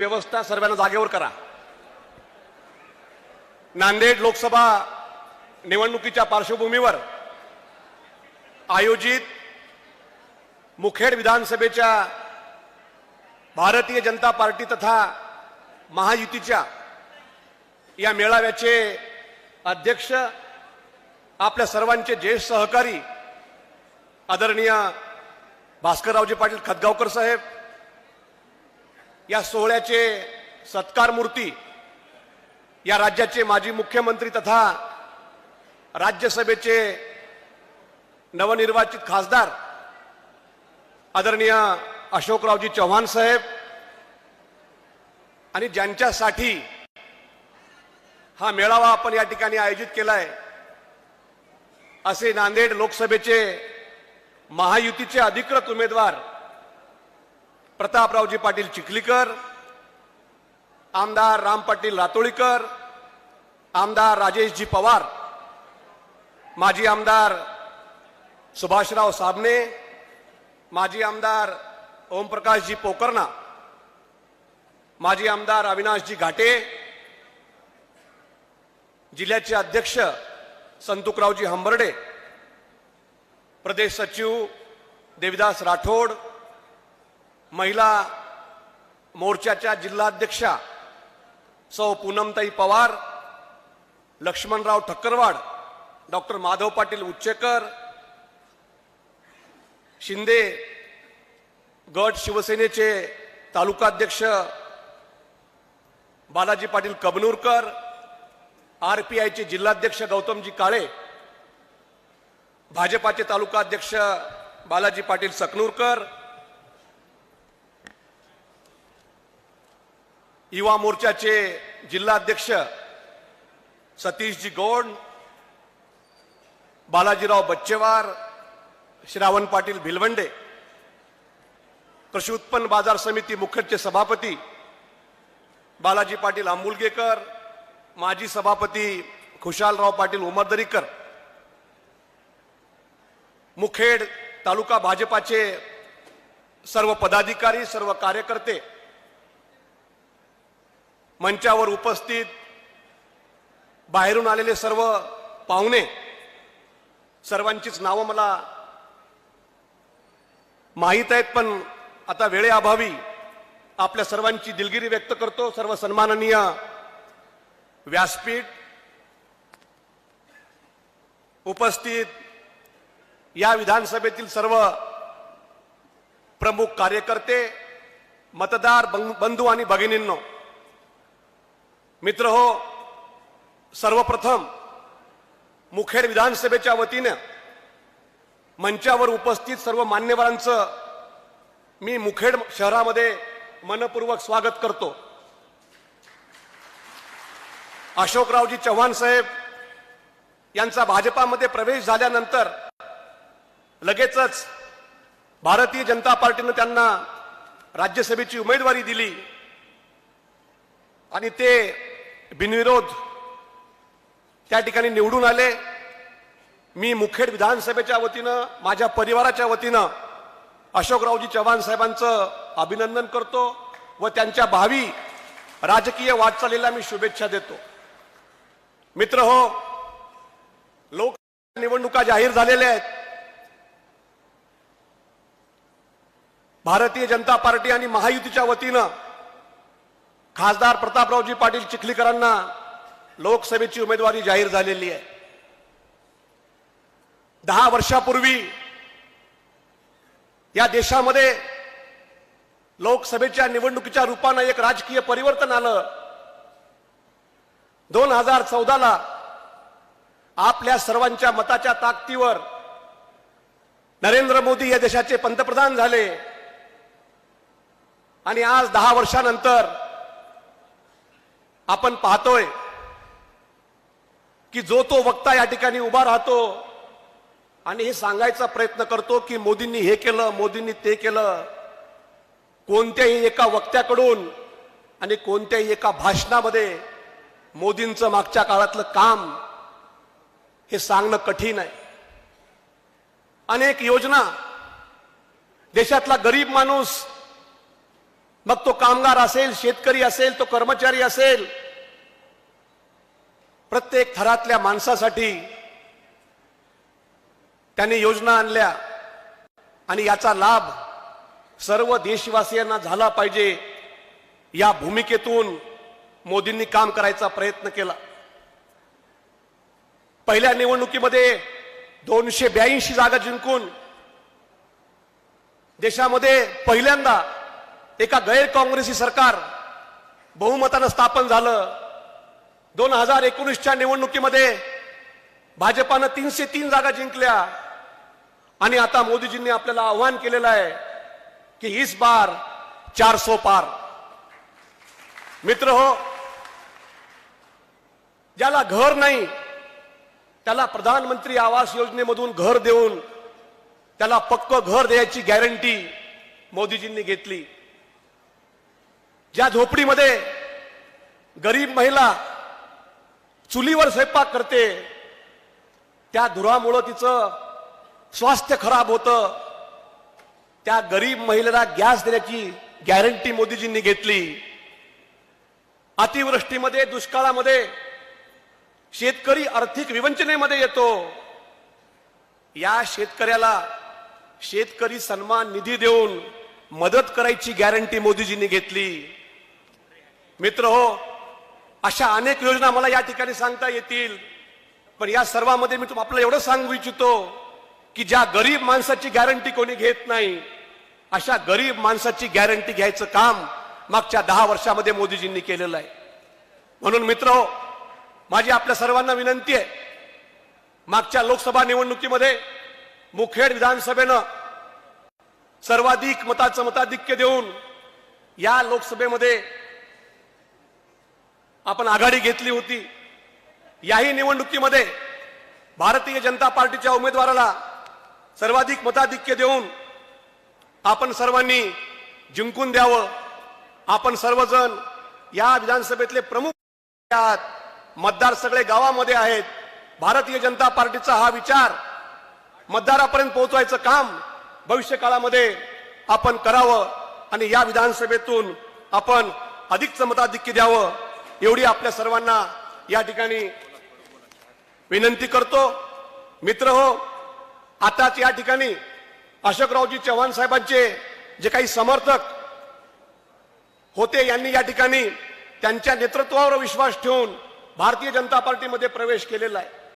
व्यवस्था सर्वांना जागेवर करा. नांदेड लोकसभा निवडणुकीच्या पार्श्वभूमीवर आयोजित मुखेड विधानसभेच्या भारतीय जनता पार्टी तथा महायुतीच्या या मेळाव्याचे अध्यक्ष आपल्या सर्वांचे ज्येष्ठ सहकारी आदरणीय भास्कररावजी पाटील खतगावकर साहेब या सोहळ्याचे सत्कार मूर्ती या राज्याचे माजी मुख्यमंत्री तथा राज्यसभेचे नवनिर्वाचित खासदार आदरणीय अशोकरावजी चव्हाण साहेब आणि ज्यांच्यासाठी हा मेळावा आपण या ठिकाणी आयोजित केलाय असे नांदेड लोकसभेचे महायुतीचे अधिकृत उमेदवार प्रतापरावजी पाटील चिखलीकर आमदार राम पाटील रातोळीकर आमदार राजेशजी पवार माजी आमदार सुभाषराव साबणे माजी आमदार ओमप्रकाशजी पोकर्णा माजी आमदार अविनाशजी घाटे जिल्ह्याचे अध्यक्ष संतुकरावजी हंबर्डे प्रदेश सचिव देविदास राठोड महिला मोर्चाच्या जिल्हाध्यक्षा सौ पूनमताई पवार लक्ष्मणराव ठक्करवाड डॉक्टर माधव पाटील उच्चेकर शिंदे गट शिवसेनेचे तालुकाध्यक्ष बालाजी पाटील कबनूरकर आर पी आयचे जिल्हाध्यक्ष गौतमजी काळे भाजपाचे तालुकाध्यक्ष बालाजी पाटील सकनूरकर युवा मोर्चाचे जिल्हाध्यक्ष सतीशजी गौड बालाजीराव बच्चेवार श्रावण पाटील भिलवंडे कृषी उत्पन्न बाजार समिती मुखेडचे सभापती बालाजी पाटील आंबुलगेकर माजी सभापती खुशालराव पाटील उमरदरीकर मुखेड तालुका भाजपाचे सर्व पदाधिकारी सर्व कार्यकर्ते मंचावर उपस्थित बाहेरून आलेले सर्व पाहुणे सर्वांचीच नावं मला माहीत आहेत पण आता वेळेअभावी आपल्या सर्वांची दिलगिरी व्यक्त करतो. सर्व सन्माननीय व्यासपीठ उपस्थित या विधानसभेतील सर्व प्रमुख कार्यकर्ते मतदार बंधू आणि भगिनींनो मित्र हो सर्वप्रथम मुखेड विधानसभेच्या वतीनं मंचावर उपस्थित सर्व मान्यवरांचं मी मुखेड शहरामध्ये मनपूर्वक स्वागत करतो. अशोकरावजी चव्हाण साहेब यांचा भाजपामध्ये प्रवेश झाल्यानंतर लगेचच भारतीय जनता पार्टीनं त्यांना राज्यसभेची उमेदवारी दिली. आणि ते बिनविरोध. त्या ठिकाणी निवडून आले. मी मुखेड विधानसभेच्या वतीनं माझ्या परिवाराच्या वतीनं अशोकरावजी चव्हाण साहेबांचं अभिनंदन करतो व त्यांच्या भावी राजकीय वाटचालीला मी शुभेच्छा देतो. मित्र हो लोक निवडणुका जाहीर झालेल्या आहेत. भारतीय जनता पार्टी आणि महायुतीच्या वतीनं खासदार प्रतापरावजी पाटील चिखलीकरांना लोकसभेची उमेदवारी जाहीर झालेली आहे. दहा वर्षापूर्वी या देशामध्ये लोकसभेच्या निवडणुकीच्या रूपानं एक राजकीय परिवर्तन आलं. दोन हजार चौदाला आपल्या सर्वांच्या मताच्या ताकदीवर नरेंद्र मोदी या देशाचे पंतप्रधान झाले. आणि आज दहा वर्षानंतर आपण पाहतोय की जो तो वक्ता या ठिकाणी उभा राहतो आणि हे सांगायचा प्रयत्न करतो की मोदींनी हे केलं मोदींनी ते केलं कोणत्याही एका वक्त्याकडून आणि कोणत्याही एका भाषणामध्ये मोदींचं मागच्या काळातलं काम हे सांगणं कठीण आहे. अनेक योजना देशातला गरीब माणूस मग तो कामगार असेल शेतकरी असेल तो कर्मचारी असेल प्रत्येक थरातल्या माणसासाठी त्यांनी योजना आणल्या आणि याचा लाभ सर्व देशवासियांना झाला पाहिजे. या भूमिकेतून मोदींनी काम करायचा प्रयत्न केला. पहिल्या निवडणुकीमध्ये दोनशे ब्याऐंशी जागा जिंकून देशामध्ये पहिल्यांदा एका गैर काँग्रेसी सरकार बहुमतानं स्थापन झालं. दोन हजार एकोणीसच्या निवडणुकीमध्ये भाजपानं तीनशे तीन जागा जिंकल्या. आणि आता मोदीजींनी आपल्याला आव्हान केलेलं आहे की इस बार चार सो पार. मित्र हो ज्याला घर नाही त्याला प्रधानमंत्री आवास योजनेमधून घर देऊन त्याला पक्क घर द्यायची गॅरंटी मोदीजींनी घेतली. ज्या झोपडीमध्ये गरीब महिला चुलीवर स्वयंपाक करते त्या धुरामुळं तिचं स्वास्थ्य खराब होतं. त्या गरीब महिलेला गॅस देण्याची गॅरंटी मोदीजींनी घेतली. अतिवृष्टीमध्ये दुष्काळामध्ये शेतकरी आर्थिक विवंचनेमध्ये येतो. या शेतकऱ्याला शेतकरी सन्मान निधी देऊन मदत करायची गॅरंटी मोदीजींनी घेतली. मित्र हो अशा अनेक योजना मला या ठिकाणी सांगता येतील. पण या सर्वांमध्ये मी तुम आपल्याला एवढं सांगू इच्छितो की ज्या गरीब माणसाची गॅरंटी कोणी घेत नाही अशा गरीब माणसाची गॅरंटी घ्यायचं काम मागच्या दहा वर्षामध्ये मोदीजींनी केलेलं आहे. म्हणून मित्र हो माझी आपल्या सर्वांना विनंती आहे मागच्या लोकसभा निवडणुकीमध्ये मुखेड विधानसभेनं सर्वाधिक मताचं मताधिक्य देऊन या लोकसभेमध्ये आपण आघाडी घेतली होती. याही निवडणुकीमध्ये भारतीय जनता पार्टीच्या उमेदवाराला सर्वाधिक मताधिक्य देऊन आपण सर्वांनी जिंकून द्यावं. आपण सर्वजण या विधानसभेतले प्रमुख आहात. मतदार सगळे गावामध्ये आहेत. भारतीय जनता पार्टीचा हा विचार मतदारापर्यंत पोहोचवायचं काम भविष्य काळामध्ये आपण करावं आणि या विधानसभेतून आपण अधिकचं मताधिक्य द्यावं. एवढी आपल्या सर्वांना या ठिकाणी विनंती करतो. मित्र हो आताच या ठिकाणी अशोकरावजी चव्हाण साहेबांचे जे काही समर्थक होते यांनी या ठिकाणी त्यांच्या नेतृत्वावर विश्वास ठेवून भारतीय जनता पार्टीमध्ये प्रवेश केलेला आहे.